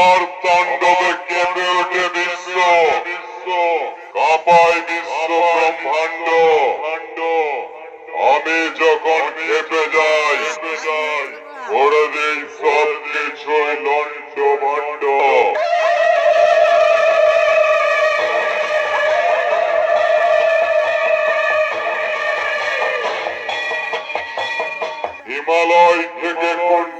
আমার তাণ্ডবে কেঁপে ওঠে বিশ্ব। কাঁপায় বিশ্ব ব্রহ্মাণ্ড। আমি যখন খেপে যাই করে দিই সব কিছু লঞ্চ ভণ্ড হিমালয় থেকে কোন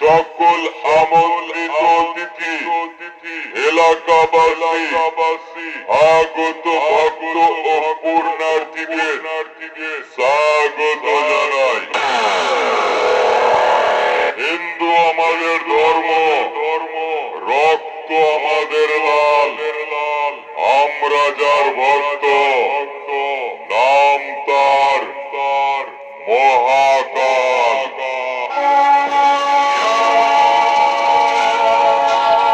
সকল আমন্ত্রিত অতিথি, এলাকাবাসী, আগত ভক্ত ও পূর্ণার্থীদের স্বাগত জানাই। হিন্দু আমাদের ধর্ম ধর্ম, রক্ত আমাদের লাল। আমরা যার ভক্ত, নাম তার। মহাকাল